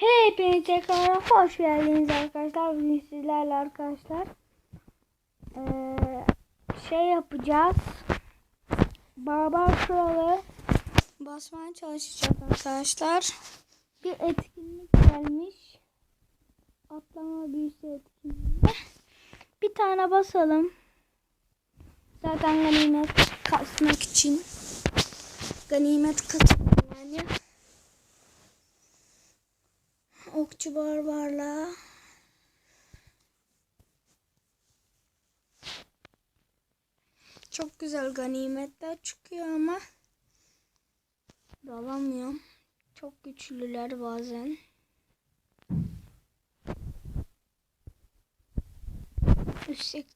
Hepinize tekrar hoş geldiniz arkadaşlar. Bugün sizlerle arkadaşlar eee, şey yapacağız. Barbar Kralı basmaya çalışacağız arkadaşlar. Bir etkinlik gelmiş. Atlama büyüsü etkinliği. Bir tane basalım. Zaten ganimet kasmak için. Ganimet kasmak yani. Okçu barbarla. Çok güzel ganimetler çıkıyor ama dalamıyorum. Çok güçlüler bazen. Üstelik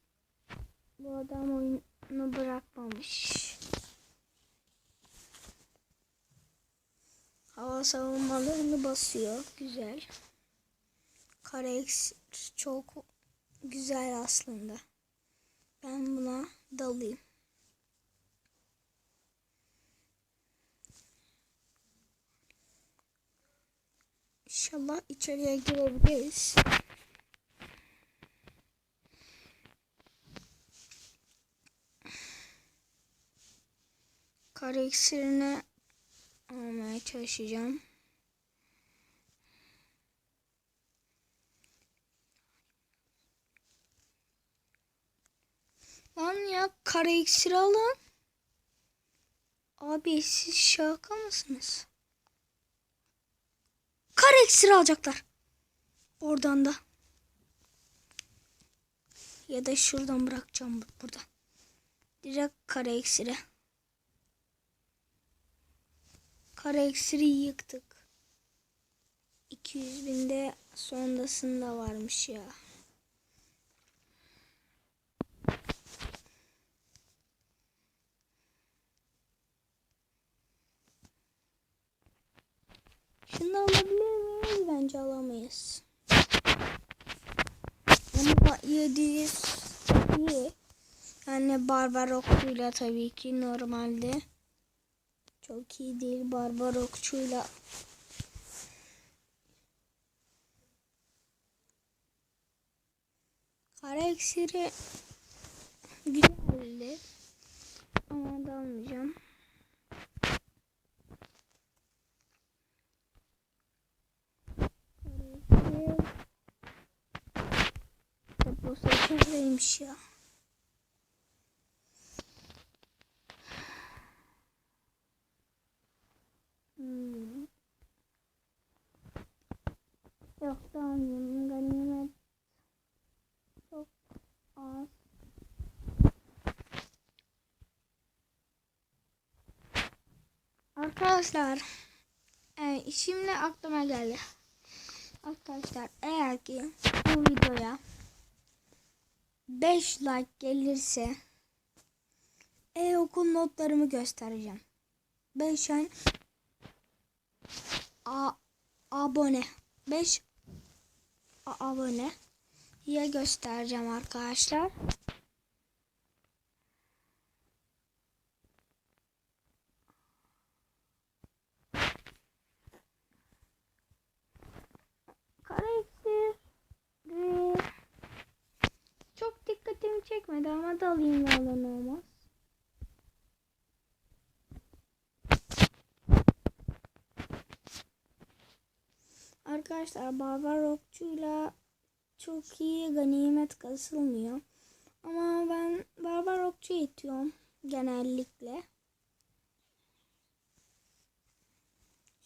bu adam oyunu bırakmamış. Hava savunmalarını basıyor. Güzel. Karex çok güzel aslında. Ben buna dalayım. İnşallah içeriye girebiliriz. Kare iksirini almaya çalışacağım. Lan ya kare iksir alın. Abi siz şaka mısınız? Kare iksir alacaklar. Oradan da. Ya da şuradan bırakacağım burada. Direkt kare iksire. Kara iksiri yıktık. 200 binde sondasında varmış ya. Bence alamayız. Ama 700 iyi. Yani barbar okuyla tabii ki normalde. Çok iyi değil barbar okçuyla. Kara iksiri güzeldi. Ama da almayacağım. Kara iksiri deposu içerideymiş ya. Hmm. Yok tamam ganimet çok az. Arkadaşlar e, şimdi aklıma geldi. Arkadaşlar eğer ki bu videoya 5 like gelirse e-okul notlarımı göstereceğim. 5 yani a abone 5 abone ya göstereceğim arkadaşlar. Karakter çok dikkatimi çekmedi ama dalayım yalan olmaz. Arkadaşlar barbar okçuyla çok iyi ganimet kasılmıyor. Ama ben barbar okçu itiyorum genellikle.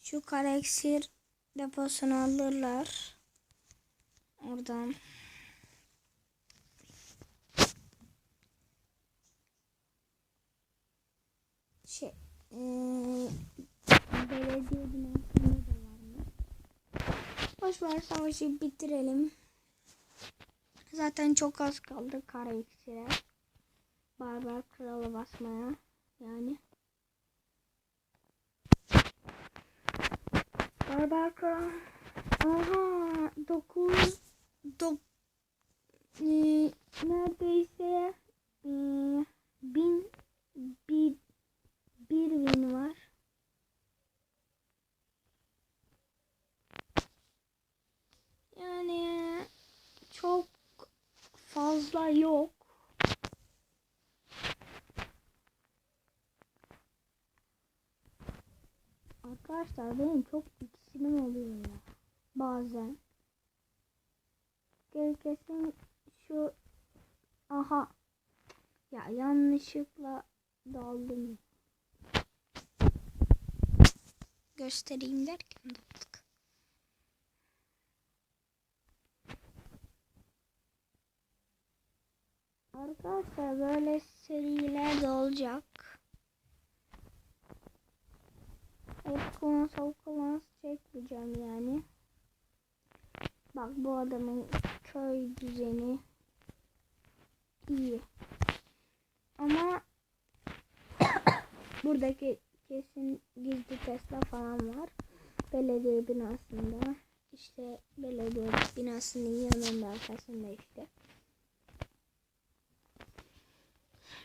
Şu kareksir deposunu alırlar. Oradan. Şey, ee, belediye binasında da varmış. Boş ver savaşı bitirelim. Zaten çok az kaldı kara iksire. Barbar kralı basmaya. Yani. Barbar kral. Aha 9 dok, e, neredeyse e, bin bir, bir win var. Yani çok fazla yok. Arkadaşlar benim çok ikisinim oluyor ya. Bazen. Kesin şu aha ya yanlışlıkla daldım. Göstereyim derken daldık. Arkadaşlar böyle seriler de olacak. Hep kulağına soğuk çekmeyeceğim yani. Bak bu adamın köy düzeni iyi. Ama buradaki kesin gizli Tesla falan var. Belediye binasında. İşte belediye binasının yanında arkasında işte.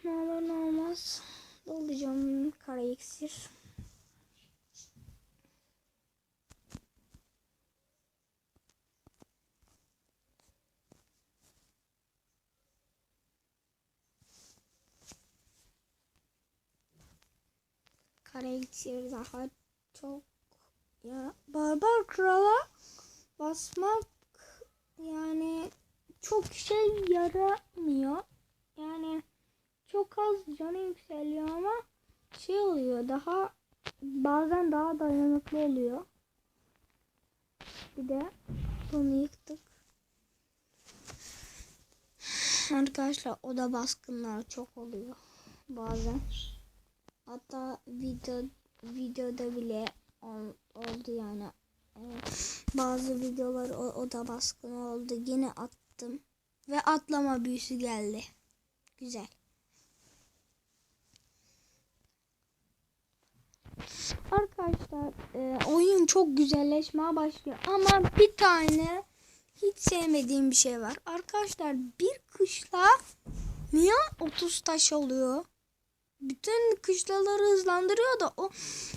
Ne olur ne olmaz. Dolacağım kara iksir. Kara iksir daha çok ya barbar krala basmak yani çok şey yaramıyor. Yani çok az canı yükseliyor ama şey oluyor daha bazen daha dayanıklı oluyor. Bir de bunu yıktık. Arkadaşlar oda baskınları çok oluyor bazen. Hatta video videoda bile ol, oldu yani. Bazı videolar o, oda baskını oldu. Yine attım ve atlama büyüsü geldi. Güzel. Arkadaşlar e, oyun çok güzelleşmeye başlıyor ama bir tane hiç sevmediğim bir şey var. Arkadaşlar bir kışla niye 30 taş oluyor? Bütün kışlaları hızlandırıyor da o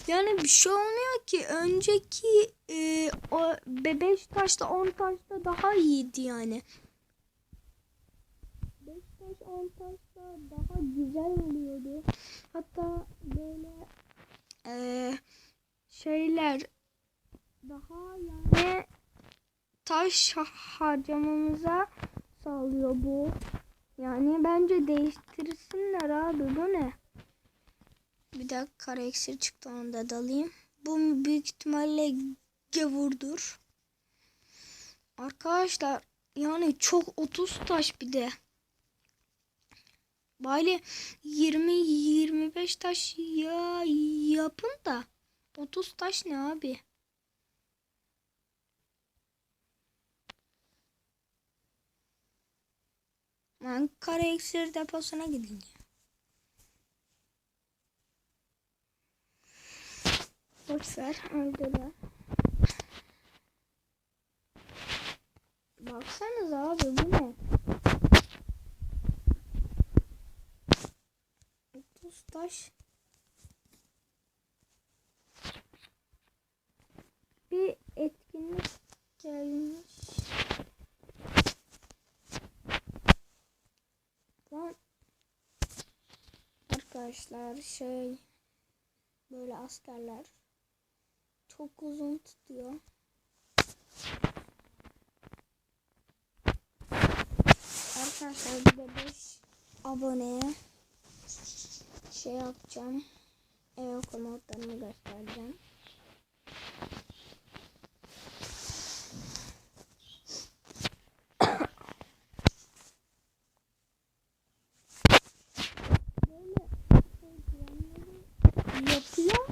yani bir şey olmuyor ki önceki e, o 5 taşta 10 taşta daha iyiydi yani. 5 taş 10 taşta daha güzel oluyordu. Hatta böyle e, şeyler daha yani taş harcamamıza sağlıyor bu. Yani bence değiştirsinler abi bu ne? Bir dakika kara iksir çıktı onu da dalayım. Bu büyük ihtimalle gavurdur. Arkadaşlar yani çok 30 taş bir de. Bari 20-25 taş ya yapın da 30 taş ne abi? Ben kara iksir deposuna gideyim. Boşver öldüler. Baksanız abi bu ne? 30 taş. Bir etkinlik gelmiş. Lan arkadaşlar şey böyle askerler çok uzun tutuyor. Arkadaşlar bir de 5 aboneye şey yapacağım. Ev komutlarını göstereceğim. Böyle yapıyor.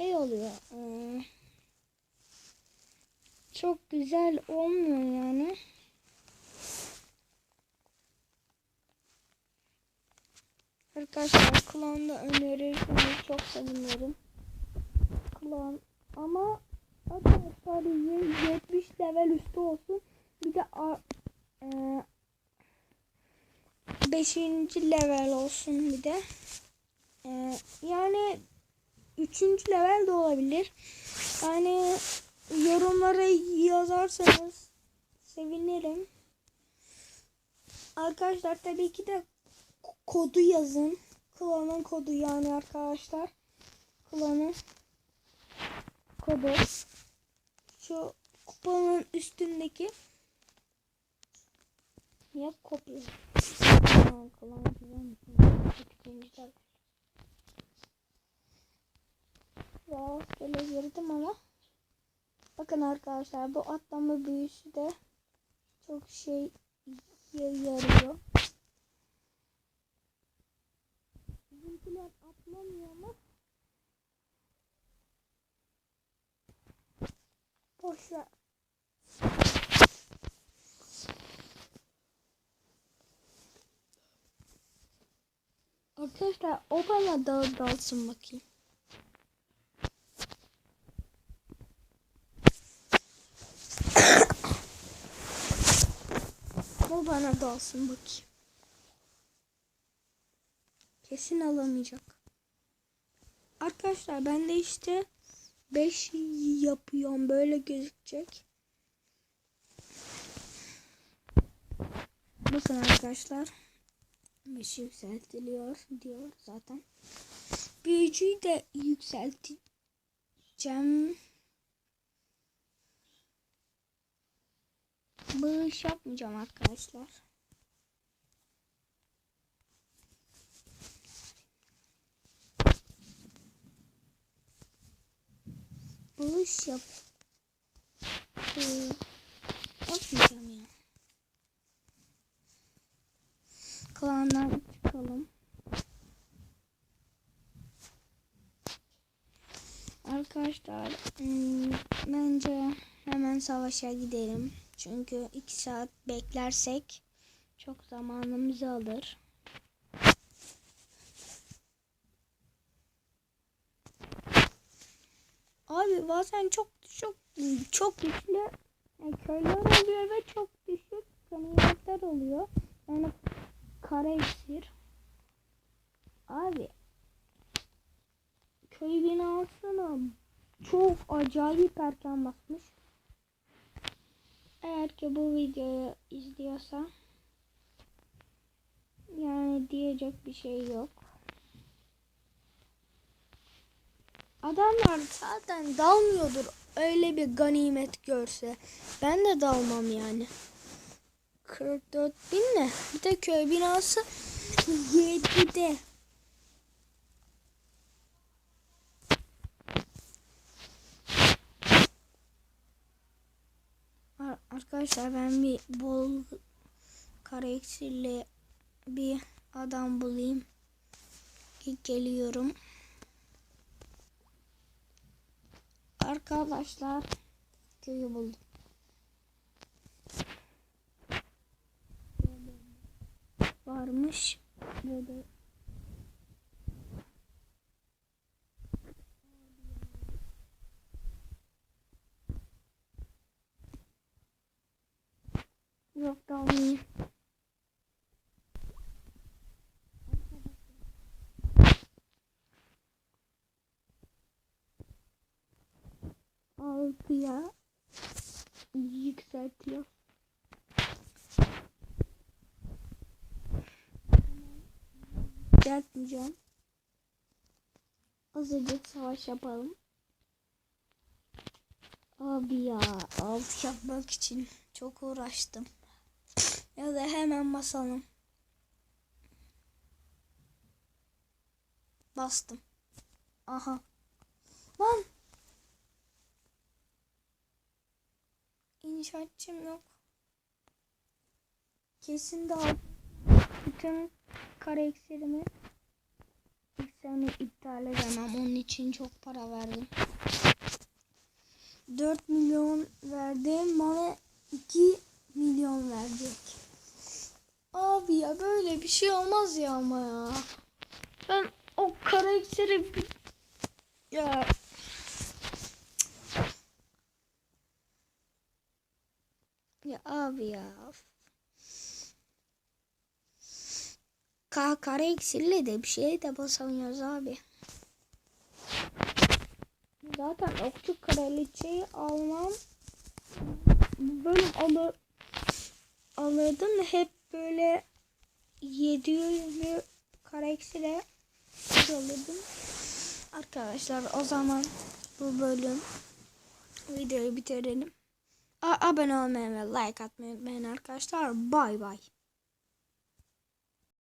Şey oluyor. Ee, çok güzel olmuyor yani. Arkadaşlar klanda önerirseniz çok sevinirim. Klan ama arkadaşlar 70 level üstü olsun. Bir de e, 5. level olsun bir de. E, yani 3. level de olabilir. Yani yorumlara yazarsanız sevinirim. Arkadaşlar tabii ki de kodu yazın. Klanın kodu yani arkadaşlar. Klanın kodu. Şu kupanın üstündeki Niye kopya? Aa, klan güzelmiş. Rastgele girdim ama bakın arkadaşlar bu atlama büyüsü de çok şey yarıyor. Bizimkiler atlamıyor ama boş. Arkadaşlar o bana dal dalsın bakayım. Bana dalsın bakayım. Kesin alamayacak. Arkadaşlar ben de işte 5 yapıyorum. Böyle gözükecek. Bakın arkadaşlar. 5 yükseltiliyor diyor zaten. Büyücüyü de yükselteceğim. Bağış yapmayacağım arkadaşlar. Bağış yap. Ee, yapmayacağım ya. Klandan çıkalım. Arkadaşlar hmm, bence hemen savaşa gidelim. Çünkü iki saat beklersek çok zamanımızı alır. Abi bazen çok çok çok güçlü yani köyler oluyor ve çok düşük ganimetler oluyor. Yani kara iksir. Abi köy binasına çok acayip erken basmış. Eğer ki bu videoyu izliyorsa yani diyecek bir şey yok. Adamlar zaten dalmıyordur öyle bir ganimet görse. Ben de dalmam yani. 44 bin ne? Bir de köy binası 7'de. Arkadaşlar ben bir bol kara iksirli bir adam bulayım. Geliyorum. Arkadaşlar köyü buldum. Varmış. Böyle Dalmayayım. Altıya yükseltiyor. Yükseltmeyeceğim. Azıcık savaş yapalım. Abi ya alt yapmak için çok uğraştım. Ya da hemen basalım. Bastım. Aha. Lan. İnşaatçım yok. Kesin de. Bütün kare ekserimi ekserini iptal edemem. Onun için çok para verdim. 4 milyon verdim. Bana 2 milyon verecek. Abi ya böyle bir şey olmaz ya ama ya. Ben o karakteri ya ya abi ya. Ka kara iksirle de bir şey de basamıyoruz abi. Zaten okçu kraliçeyi almam. Bölüm alır, alırdım hep böyle 700'lü karaksire alırdım. Arkadaşlar o zaman bu bölüm videoyu bitirelim. A- abone olmayı ve like atmayı unutmayın arkadaşlar. Bay bay.